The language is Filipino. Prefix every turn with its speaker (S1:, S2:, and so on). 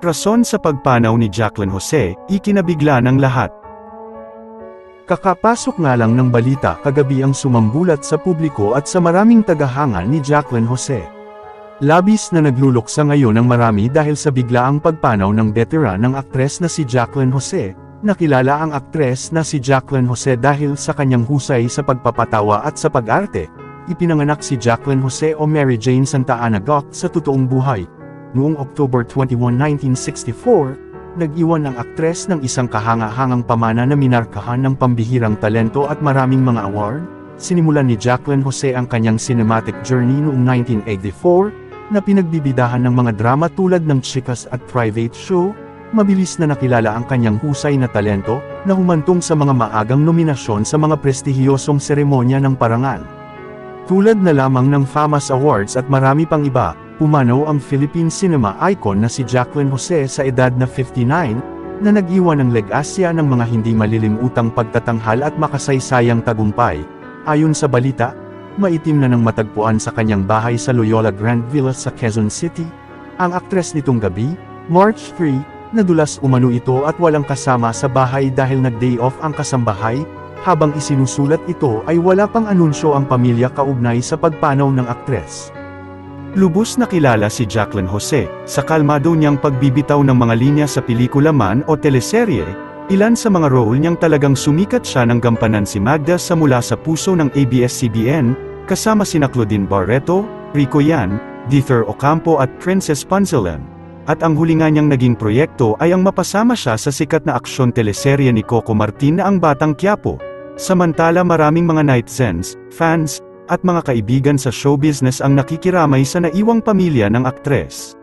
S1: Rason sa pagpanaw ni Jacqueline Jose, ikinabigla ng lahat. Kakapasok nga lang ng balita kagabi ang sumambulat sa publiko at sa maraming tagahanga ni Jacqueline Jose. Labis na nagluluksa ngayon ang marami dahil sa biglaang pagpanaw ng veteran ng aktres na si Jacqueline Jose, nakilala ang aktres na si Jacqueline Jose dahil sa kanyang husay sa pagpapatawa at sa pag-arte. Ipinanganak si Jacqueline Jose o Mary Jane Santa Ana Gok sa totoong buhay. Noong October 21, 1964, nag-iwan ang aktres ng isang kahanga-hangang pamana na minarkahan ng pambihirang talento at maraming mga award. Sinimulan ni Jacqueline Jose ang kanyang cinematic journey noong 1984, na pinagbibidahan ng mga drama tulad ng Chicas at Private Show, mabilis na nakilala ang kanyang husay na talento, na humantong sa mga maagang nominasyon sa mga prestihiyosong seremonya ng parangal. Tulad na lamang ng FAMAS Awards at marami pang iba, pumanaw ang Philippine cinema icon na si Jacqueline Jose sa edad na 59, na nag-iwan ng legasya ng mga hindi malilimutang pagtatanghal at makasaysayang tagumpay. Ayon sa balita, maitim na nang matagpuan sa kanyang bahay sa Loyola Grand Villa sa Quezon City. Ang aktres nitong gabi, March 3, nadulas umano ito at walang kasama sa bahay dahil nag-day off ang kasambahay, habang isinusulat ito ay wala pang anunsyo ang pamilya kaugnay sa pagpanaw ng aktres. Lubos na kilala si Jacqueline Jose, sa kalmado niyang pagbibitaw ng mga linya sa pelikula man o teleserye, ilan sa mga role niyang talagang sumikat siya ng gampanan si Magda sa mula sa puso ng ABS-CBN, kasama sina Claudine Barreto, Rico Yan, Dither Ocampo at Princess Panzalan. At ang huli nga niyang naging proyekto ay ang mapasama siya sa sikat na aksyon teleserye ni Coco Martin na ang Batang Quiapo. Samantala maraming mga netizens, fans, at mga kaibigan sa show business ang nakikiramay sa naiwang pamilya ng aktres.